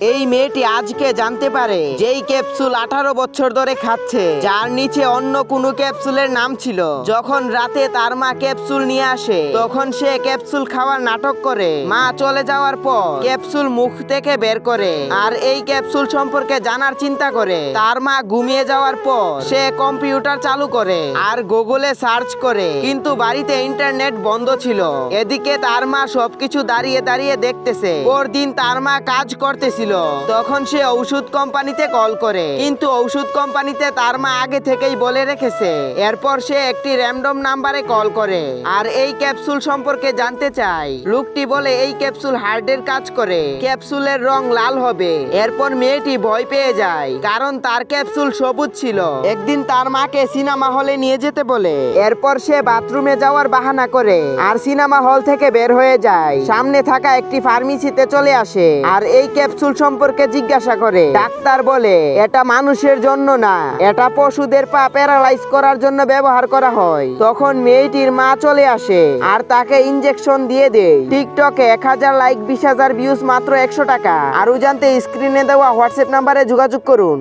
এই মেয়েটি আজকে জানতে পারে যেই ক্যাপসুল আঠারো বছর ধরে খাচ্ছে, যার নিচে অন্য কোনো ক্যাপসুলের নাম ছিল। যখন রাতে তার মা ক্যাপসুল নিয়ে আসে, তখন সে ক্যাপসুল খাওয়ার নাটক করে। মা চলে যাওয়ার পর ক্যাপসুল মুখ থেকে বের করে আর এই ক্যাপসুল সম্পর্কে জানার চিন্তা করে। তার মা ঘুমিয়ে যাওয়ার পর সে কম্পিউটার চালু করে আর গুগলে সার্চ করে। কিন্তু বাড়িতে ইন্টারনেট বন্ধ ছিল। এদিকে তার মা সবকিছু দাঁড়িয়ে দাঁড়িয়ে দেখতেছে। পরদিন তার মা কাজ করতেছিল। তখন সে ঔষধ কোম্পানিতে কল করে। কিন্তু ঔষধ কোম্পানিতে তার মা আগে থেকেই বলে রেখেছে। এরপর সে একটি র্যান্ডম নাম্বারে কল করে। আর এই ক্যাপসুল সম্পর্কে জানতে চায় লোকটি বলে, এই ক্যাপসুল হার্টের কাজ করে। ক্যাপসুলের রং লাল হবে। এরপর মেয়েটি ভয় পেয়ে যায়। কারণ তার ক্যাপসুল সবুজ ছিল। একদিন তার মাকে সিনেমা হলে নিয়ে যেতে বলে। এরপর সে বাথরুমে যাওয়ার বাহানা করে। আর সিনেমা হল থেকে বের হয়ে যায়। সামনে থাকা একটি ফার্মেসিতে চলে আসে। আর এই ক্যাপসুল সম্পর্কে জিজ্ঞাসা করে। ডাক্তার বলে, এটা মানুষের জন্য না, এটা পশুদের পা প্যারালাইজ করার জন্য ব্যবহার করা হয়। তখন মেয়েটির মা চলে আসে আর তাকে ইনজেকশন দিয়ে দেয়। টিকটকে এক হাজার লাইক, বিশ হাজার ভিউজ মাত্র একশো টাকা। আরও জানতে স্ক্রিনে দেওয়া হোয়াটসঅ্যাপ নাম্বারে যোগাযোগ করুন।